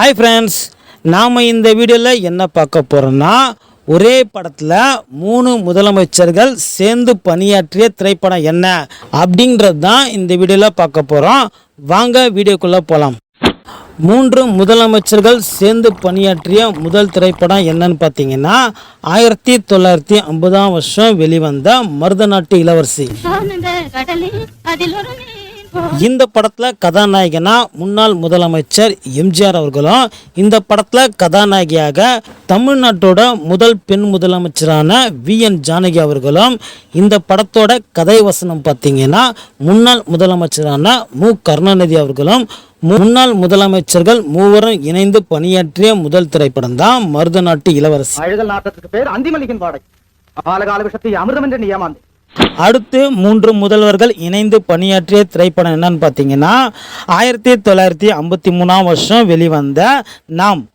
Hi friends நாம் இந்த வீடியோவில் என்ன பார்க்க போகிறோம்னா ஒரே படத்தில் மூணு முதலமைச்சர்கள் சேர்ந்து பணியாற்றிய திரைப்படம் என்ன அப்படின்றது தான் இந்த வீடியோவில் பார்க்க போகிறோம் வாங்க வீடியோக்குள்ளே போகலாம் மூன்று முதலமைச்சர்கள் சேர்ந்து பணியாற்றிய முதல் திரைப்படம் என்னன்னு பார்த்தீங்கன்னா ஆயிரத்தி தொள்ளாயிரத்தி ஐம்பதாம் வருஷம் வெளிவந்த மருதநாட்டு இளவரசி. இந்த படத்தில் கதாநாயகனா முன்னாள் முதலமைச்சர் எம்ஜிஆர் அவர்களும் இந்த படத்தில் கதாநாயகியாக தமிழ்நாட்டோட முதல் பெண் முதலமைச்சரான வி என் ஜானகி அவர்களும் இந்த படத்தோட கதை வசனம் பார்த்தீங்கன்னா முன்னாள் முதலமைச்சரான மு. கருணாநிதி அவர்களும் முன்னாள் முதலமைச்சர்கள் மூவரும் இணைந்து பணியாற்றிய முதல் திரைப்படம் தான் மருதநாட்டு இளவரசி. அழுகல் நாட்டத்துக்கு பேர் அந்திமல்லிகின் வாடகை. காலகால விஷத்தை அமிர்தம் என்று நியமாந்தேன் அடுத்து மூன்று முதல்வர்கள் இணைந்து பணியாற்றிய திரைப்படம் என்னன்னு பார்த்தீங்கன்னா ஆயிரத்தி தொள்ளாயிரத்தி ஐம்பத்தி மூணாம் வருஷம் வெளிவந்த நாம்.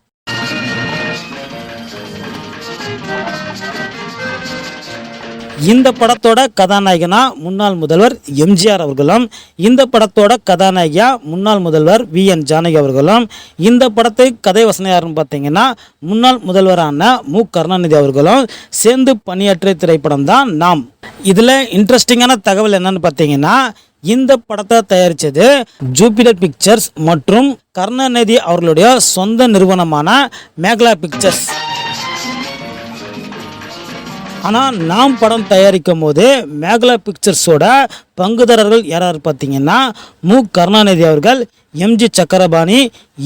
இந்த படத்தோட கதாநாயகனா முன்னாள் முதல்வர் எம்ஜிஆர் அவர்களும் இந்த படத்தோட கதாநாயகியா முன்னாள் முதல்வர் வி என் ஜானகி அவர்களும் இந்த படத்தை கதை வசனையாருன்னு பார்த்தீங்கன்னா முன்னாள் முதல்வரான மு கருணாநிதி அவர்களும் சேர்ந்து பணியாற்றிய திரைப்படம் தான் நாம். இதில் இன்ட்ரெஸ்டிங்கான தகவல் என்னன்னு பார்த்தீங்கன்னா இந்த படத்தை தயாரித்தது ஜூபிடர் பிக்சர்ஸ் மற்றும் கருணாநிதி அவர்களுடைய சொந்த நிறுவனமான மேகலா பிக்சர்ஸ் ஆனால் நாம் படம் தயாரிக்கும் போது மேகலா பிக்சர்ஸோட பங்குதாரர்கள் யாரார் பார்த்தீங்கன்னா மு. கருணாநிதி அவர்கள் MG Chakrapani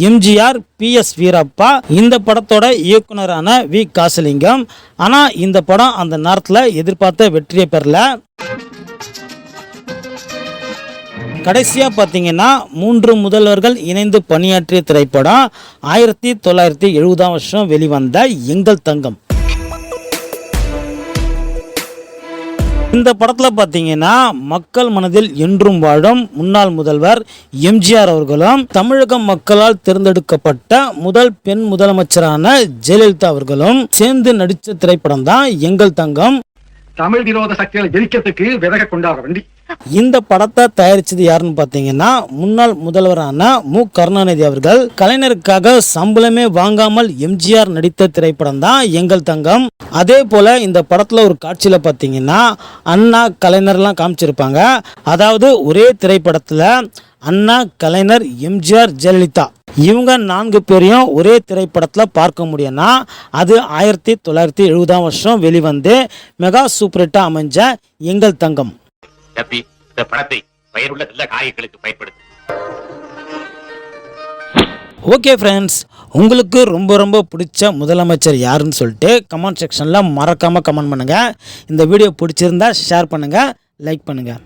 MGR P. S. Veerappa இந்த படத்தோட இயக்குனரான வி. காசலிங்கம். ஆனால் இந்த படம் அந்த நேரத்தில் எதிர்பார்த்த வெற்றியை பெறல. கடைசியாக பார்த்தீங்கன்னா மூன்று முதல்வர்கள் இணைந்து பணியாற்றிய திரைப்படம் ஆயிரத்தி தொள்ளாயிரத்தி எழுபதாம் வருஷம் வெளிவந்த எங்கள் தங்கம். இந்த படத்தில் பார்த்தீங்கன்னா மக்கள் மனதில் என்றும் வாழும் முன்னாள் முதல்வர் எம்ஜிஆர் அவர்களும் தமிழக மக்களால் தேர்ந்தெடுக்கப்பட்ட முதல் பெண் முதலமைச்சரான ஜெயலலிதா அவர்களும் சேர்ந்து நடித்த திரைப்படம் தான் எங்கள் தங்கம். தமிழ் விரோத சக்திகளை ஜெயிக்கிறதுக்கு விதக கொண்டாட வேண்டி. இந்த படத்தை தயாரிச்சது யாருன்னு பார்த்தீங்கன்னா முன்னாள் முதல்வரான மு. கருணாநிதி அவர்கள். கலைஞருக்காக சம்பளமே வாங்காமல் எம்ஜிஆர் நடித்த திரைப்படம் தான் எங்கள் தங்கம். அதே போல இந்த படத்துல ஒரு காட்சியில பார்த்தீங்கன்னா அண்ணா கலைஞர்லாம் காமிச்சிருப்பாங்க. அதாவது ஒரே திரைப்படத்துல அண்ணா கலைஞர் எம்ஜிஆர் ஜெயலலிதா. இவங்க நான்கு பேரையும் ஒரே திரைப்படத்தில் பார்க்க முடியும்னா அது ஆயிரத்தி தொள்ளாயிரத்தி எழுபதாம் வருஷம் வெளிவந்து மெகா சூப்பர் அமைஞ்ச எங்கள் தங்கம். தம்பி இந்த பணத்தை பயனுள்ள நல்ல காரியங்களுக்கு பயன்படுத்து. ஓகே ஃப்ரெண்ட்ஸ் உங்களுக்கு ரொம்ப ரொம்ப பிடிச்ச முதலமைச்சர் யாருன்னு சொல்லிட்டு கமெண்ட் செக்ஷனில் மறக்காமல் கமெண்ட் பண்ணுங்கள் இந்த வீடியோ பிடிச்சிருந்தா ஷேர் பண்ணுங்கள் லைக் பண்ணுங்கள்